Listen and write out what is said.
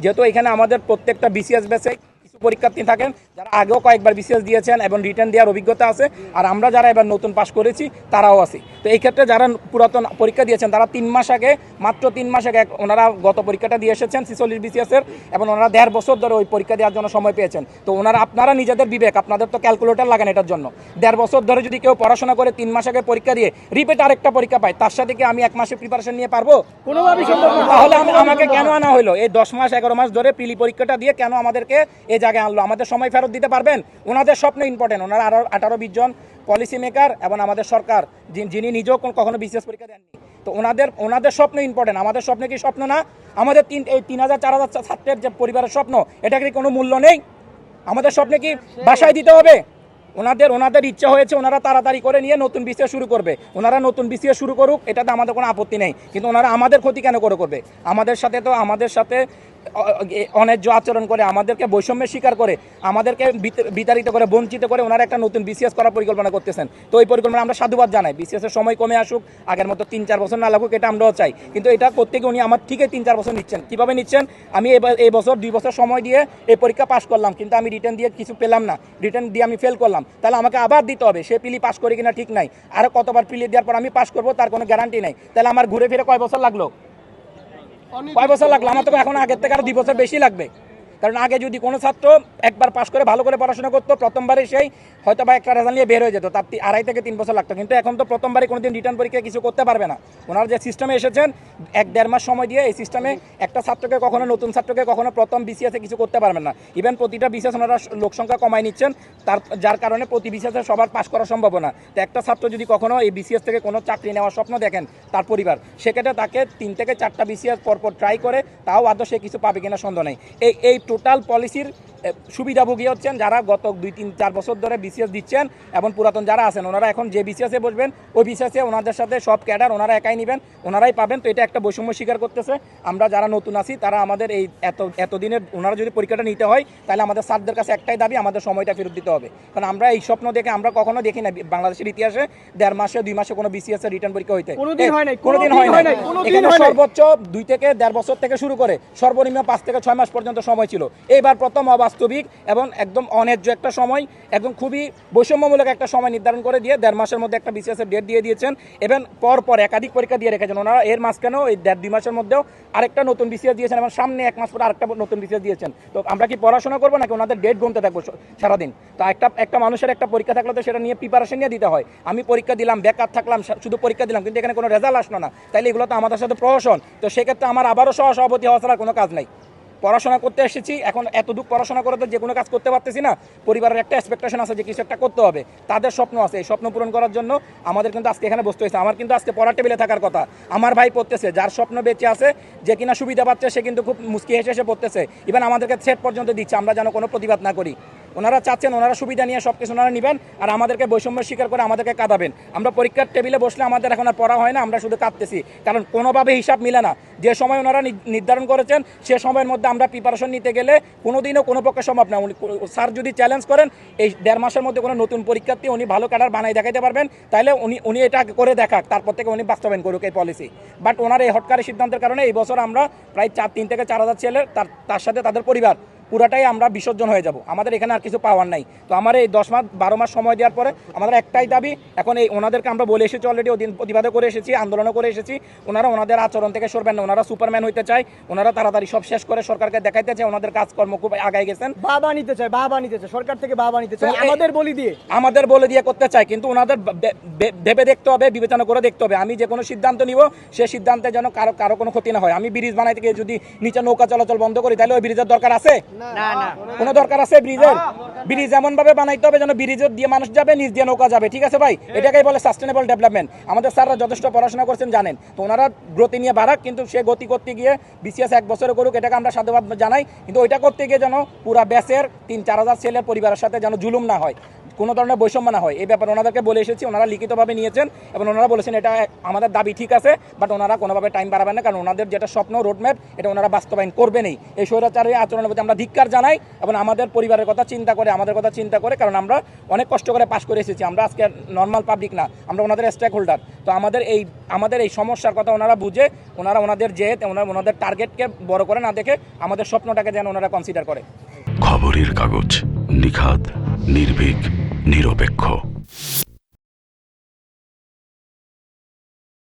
যেহেতু এখানে আমাদের প্রত্যেকটা বিসিএস বেসে পরীক্ষার্থী থাকেন যারা আগেও কয়েকবার বিসিএস দিয়েছেন এবং রিটার্ন দেওয়ার অভিজ্ঞতা আছে আর আমরা যারা এবার নতুন পাশ করেছি তারাও আছি। তো এই ক্ষেত্রে যারা পুরাতন পরীক্ষা দিয়েছেন তারা তিন মাস আগে মাত্র তিন মাস আগে ওনারা গত পরীক্ষাটা দিয়ে এসেছেন ছিচল্লিশ বিসিএস এর এবং ওনারা দেড় বছর ধরে ওই পরীক্ষা দেওয়ার জন্য সময় পেয়েছেন। তো ওনারা আপনারা নিজেদের বিবেক আপনাদের তো ক্যালকুলেটর লাগান এটার জন্য। দেড় বছর ধরে যদি কেউ পড়াশোনা করে তিন মাস আগে পরীক্ষা দিয়ে রিপিট আরেকটা পরীক্ষা পায় তার সাথে কি আমি এক মাসে প্রিপারেশন নিয়ে পারব? কোনোভাবেই সম্ভব। তাহলে আমি- আমাকে কেন আনা হলো? এই দশ মাস এগারো মাস ধরে পিলি পরীক্ষাটা দিয়ে কেন আমাদেরকে এই জায়গায় আনলো। আমাদের সময় ফেরত দিতে পারবেন? ওনাদের স্বপ্ন ইম্পর্টেন্ট ওনারা আরও আঠারো, বিশ জন পলিসি মেকার এবং আমাদের সরকার, যিনি- নিজেও কখনো বিশেষ পরীক্ষা দেননি। তো ওনাদের ওনাদের স্বপ্ন ইম্পর্টেন্ট আমাদের স্বপ্ন কি স্বপ্ন না? আমাদের তিন এই তিন হাজার, চার হাজার ছাত্রের যে পরিবারের স্বপ্ন এটা কি কোনো মূল্য নেই? আমাদের স্বপ্নে কি বাসায় দিতে হবে? ওনাদের ওনাদের ইচ্ছা হয়েছে ওনারা তাড়াতাড়ি করে নিয়ে নতুন বিসিএ শুরু করবে। ওনারা নতুন বিসিএ শুরু করুক, এটাতে আমাদের কোনো আপত্তি নেই। কিন্তু ওনারা আমাদের ক্ষতি কেন করে করবে? আমাদের সাথে তো আমাদের সাথে অন্যায্য আচরণ করে, আমাদেরকে বৈষম্যের শিকার করে, আমাদেরকে বিতাড়িত করে, বঞ্চিত করে ওনারা একটা নতুন বিসিএস করার পরিকল্পনা করতেছেন। তো এই পরিকল্পনা আমরা সাধুবাদ জানাই। বিসিএস এর সময় কমে আসুক, আগের মতো তিন চার বছর না লাগুক, এটা আমরাও চাই। কিন্তু এটা করতে গিয়ে উনি আমার ঠিকই তিন চার বছর নিচ্ছেন। কীভাবে নিচ্ছেন? আমি এবার এই বছর দুই বছর সময় দিয়ে এই পরীক্ষা পাশ করলাম, কিন্তু আমি রিটার্ন দিয়ে কিছু পেলাম না। রিটার্ন দিয়ে আমি ফেল করলাম। তাহলে আমাকে আবার দিতে হবে, সে পিলি পাশ করে কিনা ঠিক নাই। আরও কতবার পিলি দেওয়ার পর আমি পাশ করব, তার কোনো গ্যারান্টি নাই। তাহলে আমার ঘুরে ফিরে কয় বছর লাগল? কয় বছর লাগল? আমার তো এখন আগের থেকে আরও দুই বছর বেশি লাগবে। কারণ আগে যদি কোনো ছাত্র একবার পাশ করে ভালো করে পড়াশোনা করতো প্রথমবারে সেই হয়তো বা একটা রেজাল্ট নিয়ে বের হয়ে যেত, তার আড়াই থেকে তিন বছর লাগতো। কিন্তু এখন তো প্রথমবারে কোনোদিন রিটার্ন পরীক্ষা কিছু করতে পারবে না। ওনারা যে সিস্টেমে এসেছেন, এক দেড় মাস সময় দিয়ে এই সিস্টেমে একটা ছাত্রকে কখনো, নতুন ছাত্রকে কখনো প্রথম বিসিএসে কিছু করতে পারবেন না। ইভেন প্রতিটা বিসিএস ওনারা লোক সংখ্যা কমায় নিচ্ছেন, তার, যার কারণে প্রতি বিসিএসে সবার পাশ করা সম্ভব না। তো একটা ছাত্র যদি কখনো এই বিসিএস থেকে কোনো চাকরি নেওয়ার স্বপ্ন দেখেন, তার পরিবার, সেক্ষেত্রে তাকে তিন থেকে চারটা বিসিএস পরপর ট্রাই করে, তাও আদৌ সে কিছু পাবে কিনা সন্দেহ নেই। এই এই টোটাল পলিসির সুবিধাভোগী হচ্ছেন যারা গত দুই তিন চার বছর ধরে বিসিএস দিচ্ছেন এবং পুরাতন যারা আছেন। ওনারা এখন যে বিসিএসে বসবেন ওই বিসিএসে ওনাদের সাথে সব ক্যাডার ওনারা একাই নেবেন ওনারাই পাবেন। তো এটা একটা বৈষম্য স্বীকার করতেছে। আমরা যারা নতুন আছি তারা আমাদের এই এত এতদিনের ওনারা যদি পরীক্ষাটা নিতে হয় তাহলে আমাদের স্যারদের কাছে একটাই দাবি আমাদের সময়টা ফেরত দিতে হবে। কারণ আমরা এই স্বপ্ন দেখে আমরা কখনো দেখি না বাংলাদেশের ইতিহাসে দেড় মাসে দুই মাসে কোনো বিসিএস এর রিটার্ন পরীক্ষা হইতে। কোনোদিন হয় কোনোদিন এখানে সর্বোচ্চ দুই থেকে দেড় বছর থেকে শুরু করে সর্বনিম্ন পাঁচ থেকে ছয় মাস পর্যন্ত সময় ছিল। এইবার প্রথম অবাস্তবিক এবং একদম অন্যায্য একটা সময়, একদম খুবই বৈষম্যমূলক একটা সময় নির্ধারণ করে দিয়ে দেড় মাসের মধ্যে একটা বিসিএস এর ডেট দিয়ে দিয়েছেন। এবং পর পর একাধিক পরীক্ষা দিয়ে রেখেছেন। ওনারা এর মাঝখানেও এই দেড় দুই মাসের মধ্যেও আরেকটা নতুন বিসিএস দিয়েছেন এবং সামনে এক মাস পরে আরেকটা নতুন বিসিএস দিয়েছেন। তো আমরা কি পড়াশোনা করব নাকি ওনাদের ডেট গুনতে থাকব সারাদিন? তো একটা একটা মানুষের একটা পরীক্ষা থাকলে তো সেটা নিয়ে প্রিপারেশন নিয়ে দিতে হয়। আমি পরীক্ষা দিলাম, বেকার থাকলাম শুধু পরীক্ষা দিলাম, কিন্তু এখানে কোনো রেজাল্ট আসলো না। তাইলে এগুলো তো আমাদের সাথে প্রহসন। তো সেক্ষেত্রে আমার আবারও সহ সভাপতি হওয়া ছাড়া কোনো কাজ নাই। পড়াশোনা করতে এসেছি, এখন এতটুকু পড়াশোনা করে তো যে কোনো কাজ করতে পারতেছি না। পরিবারের একটা এক্সপেকটেশন আছে যে কিছু একটা করতে হবে। তাদের স্বপ্ন আছে, এই স্বপ্ন পূরণ করার জন্য আমাদের কিন্তু আজকে এখানে বসতে হয়েছে। আমার কিন্তু আজকে পড়ার টেবিলে থাকার কথা। আমার ভাই পড়তেছে, যার স্বপ্ন বেঁচে আছে, যে কিনা সুবিধা পাচ্ছে, সে কিন্তু খুব মুস্কি হেসে এসে পড়তেছে। ইভেন আমাদেরকে সেট পর্যন্ত দিচ্ছে, আমরা যেন কোনো প্রতিবাদ না করি। ওনারা চাচ্ছেন, ওনারা সুবিধা নিয়ে সব কিছু ওনারা নেবেন আর আমাদেরকে বৈষম্য স্বীকার করে আমাদেরকে কাঁদাবেন। আমরা পরীক্ষার টেবিলে বসলে আমাদের এখন আর পড়া হয় না, আমরা শুধু কাঁদতেছি। কারণ কোনোভাবে হিসাব মিলে না। যে সময় ওনারা নির্ধারণ করেছেন, সে সময়ের মধ্যে আমরা প্রিপারেশন নিতে গেলে কোনোদিনও কোনো পক্ষে সম্ভব না। উনি স্যার যদি চ্যালেঞ্জ করেন, এই দেড় মাসের মধ্যে কোনো নতুন পরীক্ষার্থী উনি ভালো ক্যাডার বানাই দেখাইতে পারবেন তাহলে উনি উনি এটা করে দেখাক, তারপর থেকে উনি বাস্তবায়ন করুক এই পলিসি বাট ওনার এই হটকারী সিদ্ধান্তের কারণে এই বছর আমরা প্রায় চার, তিন থেকে চার হাজার ছেলে তার তার সাথে তাদের পরিবার পুরাটাই আমরা বিসর্জন হয়ে যাব। আমাদের এখানে আর কিছু পাওয়ার নাই। তো আমার এই দশ মাস বারো মাস সময় দেওয়ার পরে আমাদের একটাই দাবি এখন এই ওনাদেরকে আমরা বলে এসেছি অলরেডি ওদিন প্রতিবাদও করে এসেছি আন্দোলনও করে এসেছি। ওনারা ওনাদের আচরণ থেকে সরবেন না। ওনারা সুপারম্যান হইতে চায়। ওনারা তাড়াতাড়ি সব শেষ করে সরকারকে দেখাইতে চায়। ওনাদের কাজকর্ম খুব আগায় গেছেন। বাবা নিতে চায় বাবা নিতে চায়। সরকার থেকে বাবা নিতে চায়। আমাদের বলি দিয়ে। আমাদের বলে দিয়ে করতে চাই কিন্তু ওনাদের ভেবে দেখতে হবে বিবেচনা করে দেখতে হবে। আমি যে কোনো সিদ্ধান্ত নিব সে সিদ্ধান্তে যেন কারও কারও কোনো ক্ষতি না হয়। আমি ব্রিজ বানাইতে গিয়ে যদি নিচে নৌকা চলাচল বন্ধ করি তাহলে ওই ব্রিজের দরকার আছে? কোনো দরকার আছে ব্রিজের? ব্রিজ এমন ভাবে বানাইতে হবে যেন ব্রিজের দিয়ে মানুষ যাবে নিজ দিয়ে নৌকা যাবে। ঠিক আছে ভাই? এটাকেই বলে সাস্টেনেবল ডেভেলপমেন্ট আমাদের স্যাররা যথেষ্ট পড়াশোনা করছেন জানেন। তো ওনারা গতি নিয়ে বাড়াক কিন্তু সে গতি করতে গিয়ে বিসিএস এক বছরে করুক এটাকে আমরা সাধুবাদ জানাই। কিন্তু ওইটা করতে গিয়ে যেন পুরা ব্যাসের তিন চার হাজার ছেলের পরিবারের সাথে যেন জুলুম না হয়। কোনো ধরনের বৈষম্য না হয়। এই ব্যাপারে ওনাদেরকে বলে এসেছি, ওনারা লিখিতভাবে নিয়েছেন এবং ওনারা বলেছেন এটা আমাদের দাবি ঠিক আছে বাট ওনারা কোনোভাবে টাইম বাড়াবেন না, কারণ ওনাদের যেটা স্বপ্ন রোডম্যাপ এটা ওনারা বাস্তবায়ন করবেনই এই স্বৈরাচারী আচরণের প্রতি আমরা ধিক্কার জানাই এবং আমাদের পরিবারের কথা চিন্তা করে, আমাদের কথা চিন্তা করে, কারণ আমরা অনেক কষ্ট করে পাশ করে এসেছি। আমরা আজকে নর্মাল পাবলিক না, আমরা ওনাদের স্টেক হোল্ডার তো আমাদের এই আমাদের এই সমস্যার কথা ওনারা বুঝে, ওনারা ওনাদের জেদ, ওনারা ওনাদের টার্গেটকে বড় করে না দেখে আমাদের স্বপ্নটাকে যেন ওনারা কনসিডার করে। খবরের কাগজ নিখাদ, নির্ভীক। নিরপেক্ষ।